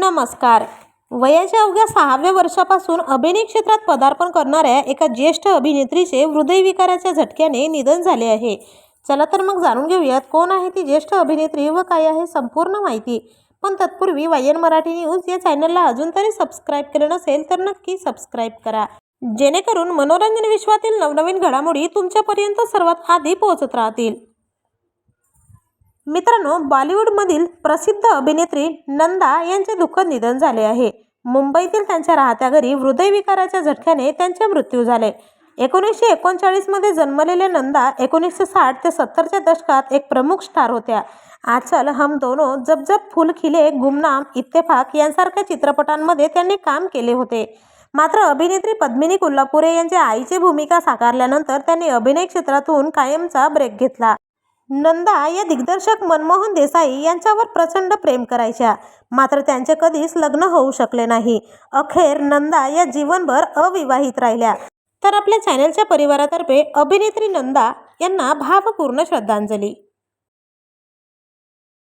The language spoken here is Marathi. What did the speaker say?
नमस्कार. वयाच्या अवघ्या सहाव्या वर्षापासून अभिनय क्षेत्रात पदार्पण करणाऱ्या एका ज्येष्ठ अभिनेत्रीचे हृदयविकाराच्या झटक्याने निधन झाले आहे. चला तर मग जाणून घेऊयात कोण आहे ती ज्येष्ठ अभिनेत्री व काय आहे संपूर्ण माहिती. पण तत्पूर्वी वायन मराठी न्यूज या चॅनलला अजून तरी सबस्क्राईब केलं नसेल तर नक्की सबस्क्राईब करा. जेणेकरून मनोरंजन विश्वातील नवनवीन घडामोडी तुमच्यापर्यंत सर्वात आधी पोहोचत राहतील. मित्रांनो बॉलिवूडमधील प्रसिद्ध अभिनेत्री नंदा यांचे दुःखद निधन झाले आहे. मुंबईतील त्यांच्या राहत्या घरी हृदयविकाराच्या झटक्याने त्यांचे मृत्यू झाले. एकोणीसशे एकोणचाळीसमध्ये जन्मलेले नंदा एकोणीसशे साठ ते सत्तरच्या दशकात एक प्रमुख स्टार होत्या. आचल हम दोनो जब जब फूल खिले गुमनाम इत्तेफाक यांसारख्या चित्रपटांमध्ये त्यांनी काम केले होते. मात्र अभिनेत्री पद्मिनी कोल्हापुरे यांच्या आईची भूमिका साकारल्यानंतर त्यांनी अभिनय क्षेत्रातून कायमचा ब्रेक घेतला. नंदा या दिग्दर्शक मनमोहन देसाई यांच्यावर प्रचंड प्रेम करायच्या. मात्र त्यांचे कधीच लग्न होऊ शकले नाही. अखेर नंदा या जीवनभर अविवाहित राहिल्या. तर आपल्या चॅनलच्या परिवारातर्फे अभिनेत्री नंदा यांना भावपूर्ण श्रद्धांजली.